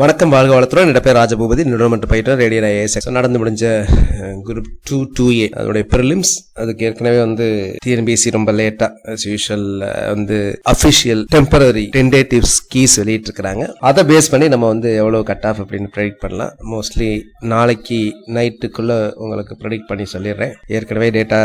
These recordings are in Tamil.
வணக்கம் வாழ்க வளத்துடன். என்னோட பேர் ராஜபூபதி. நிறுவனம் பயிற்ற ரேடியோ ஐஏஎஸ் நடந்து முடிஞ்ச குரூப் டூ டூ ஏ அதோடைய ப்ரிலிம்ஸ் அதுக்கு ஏற்கனவே வந்து டிஎன்பிசி ரொம்ப லேட்டா as யூஷுவல் வந்து அஃபிஷியல் டெம்பரரி டென்டேட்டிவ்ஸ் கீஸ் வெளியிட்டிருக்கிறாங்க. அதை பேஸ் பண்ணி நம்ம வந்து எவ்வளவு கட் ஆஃப் அப்படின்னு ப்ரெடிக்ட் பண்ணலாம். மோஸ்ட்லி நாளைக்கு நைட்டுக்குள்ள உங்களுக்கு ப்ரெடிக்ட் பண்ணி சொல்லிடுறேன். ஏற்கனவே டேட்டா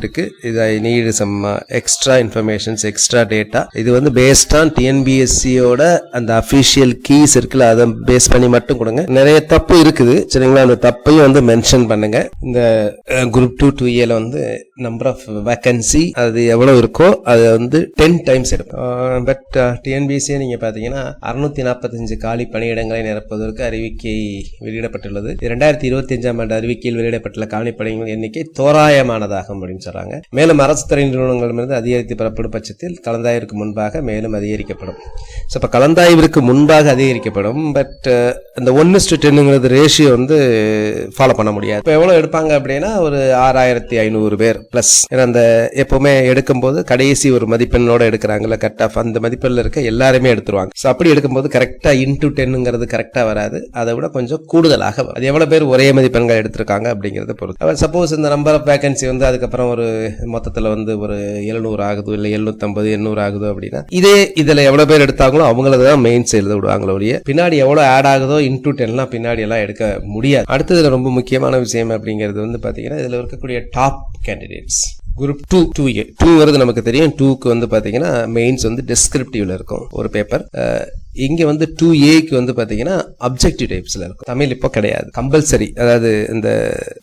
இருக்கு. இது I need some extra informations extra data இது வந்து பேஸ்ட் ஆன் டிஎன்பிஎஸ்சியோட அந்த அஃபிஷியல் கீஸ் இருக்குல்ல அதை பேஸ் பண்ணி மட்டும் கொடுங்க. நிறைய தப்பு இருக்குது. சரிங்களா? அந்த தப்பையும் வந்து மென்ஷன் பண்ணுங்க. இந்த குரூப் டூ டூ ஏல வந்து நம்பர் ஆஃப் வேக்கன்சி அது எவ்வளவு இருக்கோ அது வந்து டென் டைம்ஸ் எடுக்கும் பட் டிஎன்பிஎஸ்சியை நீங்க பாத்தீங்கன்னா அறுநூத்தி நாற்பத்தஞ்சு காலி பணியிடங்களை நிரப்புவதற்கு அறிவிக்கை வெளியிடப்பட்டுள்ளது. இரண்டாயிரத்தி இருபத்தி அஞ்சாம் ஆண்டு அறிவிக்கையில் வெளியிடப்பட்டுள்ள காலி பணிகள் எண்ணிக்கை தோராயமானதாகும் அப்படின்னு சொல்றாங்க. மேலும் அரசு துறை மீது அதிகரித்து பெறப்படும் பட்சத்தில் கலந்தாய்விற்கு முன்பாக மேலும் அதிகரிக்கப்படும். ஸோ இப்போ கலந்தாய்விற்கு முன்பாக அதிகரிக்கப்படும். பட் அந்த ஒன் டு டென்னுங்கிறது ரேஷியோ வந்து ஃபாலோ பண்ண முடியாது. இப்போ எவ்வளோ எடுப்பாங்க அப்படின்னா ஒரு ஆறாயிரத்தி ஐநூறு பேர் ப்ளஸ் ஏன்னா அந்த எப்பவுமே எடுக்கும்போது கடைசி ஒரு மதிப்பெண்ணோட எடுக்கிறாங்கல்ல கட் ஆஃப் அந்த மதிப்பெண்ணில் இருக்க எல்லாருமே எடுத்துருவாங்க. ஸோ அப்படி எடுக்கும்போது கரெக்டாக இன்டூ டென்னுங்கிறது கரெக்டாக வராது. அதை விட கொஞ்சம் கூடுதலாக வரும். அது எவ்வளோ பேர் ஒரே மதிப்பெண்கள் எடுத்திருக்காங்க அப்படிங்கிறத பொறுத்து. சப்போஸ் இந்த நம்பர் ஆஃப் வேகன்சி வந்து அதுக்கப்புறம் ஒரு மொத்தத்தில் வந்து ஒரு எழுநூறு ஆகுது இல்லை எழுநூத்தம்பது எண்ணூறு ஆகுது அப்படின்னா இதே இதில் எவ்வளோ பேர் எடுத்தாங்களோ அவங்கள தான் மெயின்ஸ் எழுத விடுவாங்களோ பின்னாடி எவ்வளோ ஆட் ஆகுதோ இன்டூ டென்லாம் பின்னாடி எல்லாம் எடுக்க முடியாது. அடுத்ததுல ரொம்ப முக்கியமான விஷயம் அப்படிங்கிறது வந்து பார்த்தீங்கன்னா இதில் இருக்கக்கூடிய top candidates group two two A டூங்கிறது நமக்கு தெரியும். டூக்கு வந்து பார்த்தீங்கன்னா மெயின்ஸ் வந்து டிஸ்கிரிப்டிவ்ல இருக்கும். ஒரு பேப்பர் இங்கே வந்து டூ ஏக்கு வந்து பார்த்தீங்கன்னா அப்ஜெக்டிவ் டைப்ஸில் இருக்கும். தமிழ் இப்போ கிடையாது. கம்பல்சரி அதாவது இந்த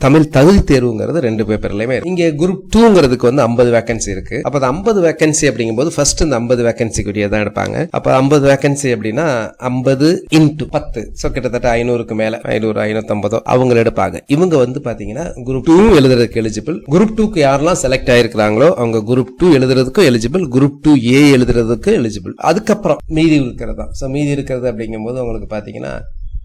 தமிழ் தகுதி தேர்வுங்கிறது ரெண்டு பேப்பர்லையுமே இருக்கு. குரூப் டூங்கிறதுக்கு வந்து ஐம்பது வேகன்சி இருக்கு. அப்போ அந்த ஐம்பது வேகன்சி அப்படிங்கும்போது ஃபர்ஸ்ட் இந்த ஐம்பது வேகன்சிக்குரிய தான் எடுப்பாங்க. அப்போ ஐம்பது வேகன்சி அப்படின்னா ஐம்பது இன்ட்டு பத்து. ஸோ கிட்டத்தட்ட ஐநூறுக்கு மேலே ஐநூறு ஐநூத்தம்பதோ அவங்க எடுப்பாங்க. இவங்க வந்து பார்த்தீங்கன்னா குரூப் டூ எழுதுறதுக்கு எலிஜிபிள் குரூப் டூக்கு யாரெல்லாம் செலக்ட் ஆயிருக்கிறாங்களோ அவங்க குரூப் டூ எழுதுறதுக்கும் எலிஜிபிள் குரூப் டூ ஏ எழுதுறதுக்கு எலிஜிபிள் அதுக்கப்புறம் மீதி இருக்கிறதா ஸோ மீதி இருக்கிறது அப்படிங்கும்போது உங்களுக்கு பார்த்தீங்கன்னா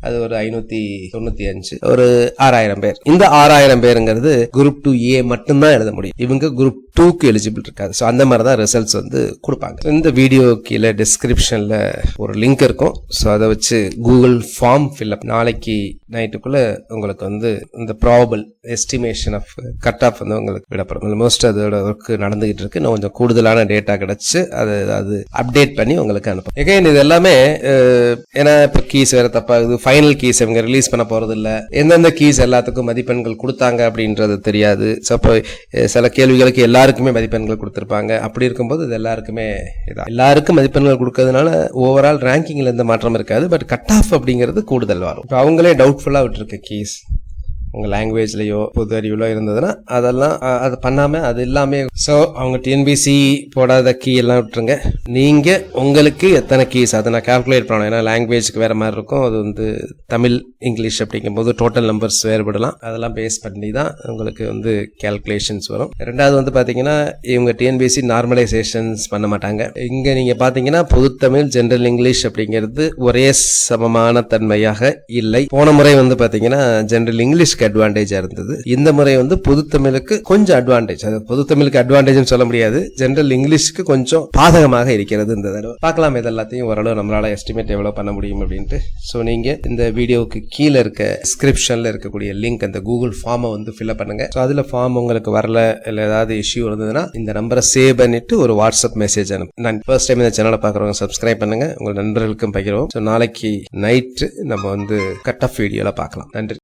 அது ஒரு ஐநூத்தி தொண்ணூத்தி அஞ்சு. ஒரு ஆறாயிரம் பேர். இந்த ஆறாயிரம் பேருங்கிறது குரூப் டூ ஏ மட்டும்தான் எழுத முடியும். இவங்க குரூப் டூக்கு எலிஜிபிள் இருக்காது ஸோ அந்த மாதிரி தான் ரிசல்ட்ஸ் வந்து கொடுப்பாங்க. இந்த வீடியோ கீழே டிஸ்கிரிப்ஷனில் ஒரு லிங்க் இருக்கும். ஸோ அதை வச்சு கூகுள் ஃபார்ம் ஃபில்அப் நாளைக்கு நைட்டுக்குள்ளே உங்களுக்கு வந்து இந்த probable estimation of cut off வந்து உங்களுக்கு விடப்படும். மோஸ்ட் அதோட ஒர்க் நடந்துகிட்டு இருக்கு. இன்னும் கொஞ்சம் கூடுதலான டேட்டா கிடைச்சு அது அது அப்டேட் பண்ணி உங்களுக்கு அனுப்பும். எகைன் இது எல்லாமே ஏன்னா இப்போ கீஸ் வேறு தப்பாகுது ஃபைனல் கீஸ் இவங்க ரிலீஸ் பண்ண போகிறது இல்லை எந்தெந்த கீஸ் எல்லாத்துக்கும் மதிப்பெண்கள் கொடுத்தாங்க அப்படின்றது தெரியாது. ஸோ இப்போ சில கேள்விகளுக்கு எல்லாருக்குமே மதிப்பெண்கள் கொடுத்துருப்பாங்க. அப்படி இருக்கும்போது இது எல்லாருக்குமே இதான். எல்லாருக்கும் மதிப்பெண்கள் கொடுக்கறதுனால ஓவரால் ரேங்கிங்கில் எந்த மாற்றம் இருக்காது. பட் கட் ஆஃப் அப்படிங்கிறது கூடுதல் வரும். இப்போ அவங்களே டவுட்ஃபுல்லாக விட்டுருக்க கீஸ் உங்கள் லாங்குவேஜ்லையோ பொது அறிவுலோ இருந்ததுன்னா அதெல்லாம் அது பண்ணாமல் அது இல்லாமல் ஸோ அவங்க டிஎன்பிசி போடாத கீ எல்லாம் விட்டுருங்க. நீங்கள் உங்களுக்கு எத்தனை கீஸ் அதை நான் கால்குலேட் பண்ணணும். ஏன்னா லாங்குவேஜ்க்கு வேற மாதிரி இருக்கும். அது வந்து தமிழ் இங்கிலீஷ் அப்படிங்கும்போது டோட்டல் நம்பர்ஸ் வேறுபடலாம். அதெல்லாம் பேஸ் பண்ணி தான் உங்களுக்கு வந்து கால்குலேஷன்ஸ் வரும். ரெண்டாவது வந்து பார்த்தீங்கன்னா இவங்க டிஎன்பிசி நார்மலைசேஷன்ஸ் பண்ண மாட்டாங்க. இங்கே நீங்கள் பார்த்தீங்கன்னா பொதுத்தமிழ் ஜென்ரல் இங்கிலீஷ் அப்படிங்கிறது ஒரே சமமான தன்மையாக இல்லை. போன முறை வந்து பார்த்தீங்கன்னா ஜென்ரல் தமிழுக்கு அட்வான்டேஜா இருந்தது. இந்த முறை வந்து பொதுத்தமிழுக்கு கொஞ்சம் அட்வான்டேஜ் அது பொதுத்தமிழுக்கு அட்வான்டேஜ்னு சொல்ல முடியாது. ஜென்ரல் இங்கிலீஷ்க்கு கொஞ்சம் பாதகமாக இருக்கிறது இந்த தடவை. பார்க்கலாம் இது எல்லாத்தையும் ஓரளவு நம்மளால எஸ்டிமேட் எவ்வளவு பண்ண முடியும் அப்படின்ட்டு. ஸோ நீங்க இந்த வீடியோவுக்கு கீழே இருக்க டிஸ்கிரிப்ஷன்ல இருக்கக்கூடிய லிங்க் அந்த கூகுள் ஃபார்மை வந்து ஃபில்அப் பண்ணுங்க. ஸோ அதுல ஃபார்ம் உங்களுக்கு வரல இல்லை ஏதாவது இஷ்யூ இருந்ததுன்னா இந்த நம்பரை சேவ் பண்ணிட்டு ஒரு வாட்ஸ்அப் மெசேஜ் அனுப்பு. நான் ஃபர்ஸ்ட் டைம் இந்த சேனலை பார்க்குறவங்க சப்ஸ்கிரைப் பண்ணுங்க. உங்கள் நண்பர்களுக்கும் பகிர்வோம். ஸோ நாளைக்கு நைட்டு நம்ம வந்து கட் ஆஃப் வீடியோல பார்க்கலாம். நன்றி.